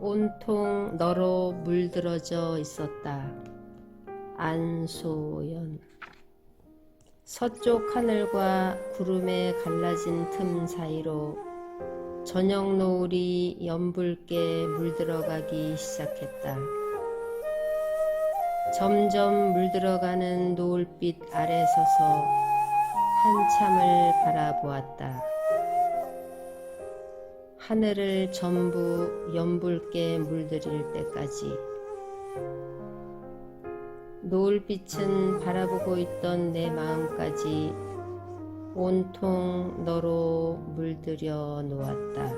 온통 너로 물들어져 있었다. 안소연 서쪽 하늘과 구름에 갈라진 틈 사이로 저녁 노을이 연붉게 물들어가기 시작했다. 점점 물들어가는 노을빛 아래 서서 한참을 바라보았다. 하늘을 전부 연붉게 물들일 때까지 노을빛은 바라보고 있던 내 마음까지 온통 너로 물들여 놓았다.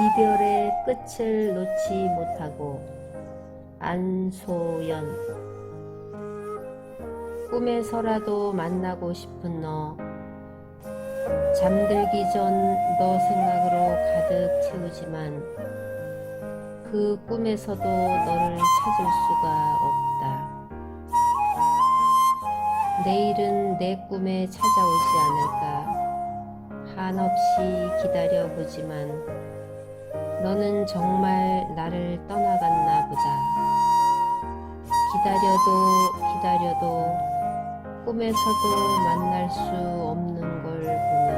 이별의 끝을 놓지 못하고 안소연 꿈에서라도 만나고 싶은 너 잠들기 전 너 생각으로 가득 채우지만 그 꿈에서도 너를 찾을 수가 없다. 내일은 내 꿈에 찾아오지 않을까 한없이 기다려보지만 너는 정말 나를 떠나갔나 보다. 기다려도 기다려도 꿈에서도 만날 수 없는 걸 보면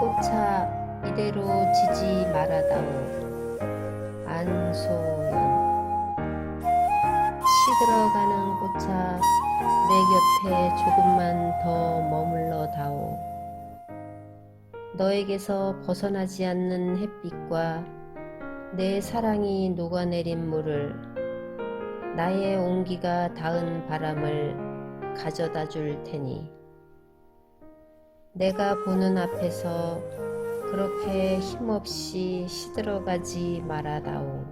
꽃차 이대로 지지 말아다오. 안소연. 시들어가는 꽃차 내 곁에 조금만 더 머물러 다오 너에게서 벗어나지 않는 햇빛과 내 사랑이 녹아내린 물을 나의 온기가 닿은 바람을 가져다 줄 테니 내가 보는 앞에서 그렇게 힘없이 시들어가지 말아다오.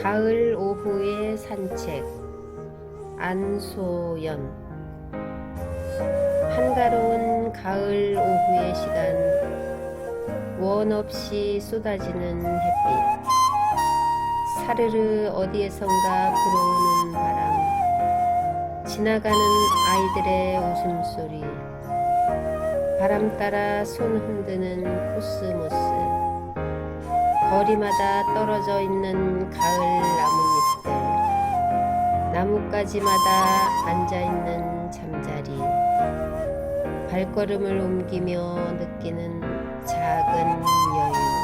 가을 오후의 산책 안소연. 한가로운 가을 오후의 시간 원 없이 쏟아지는 햇빛. 사르르 어디에선가 불어오는 바람. 지나가는 아이들의 웃음소리. 바람 따라 손 흔드는 코스모스 거리마다 떨어져 있는 가을 나뭇잎들 나뭇가지마다 앉아 있는 잠자리 발걸음을 옮기며 느끼는 작은 여유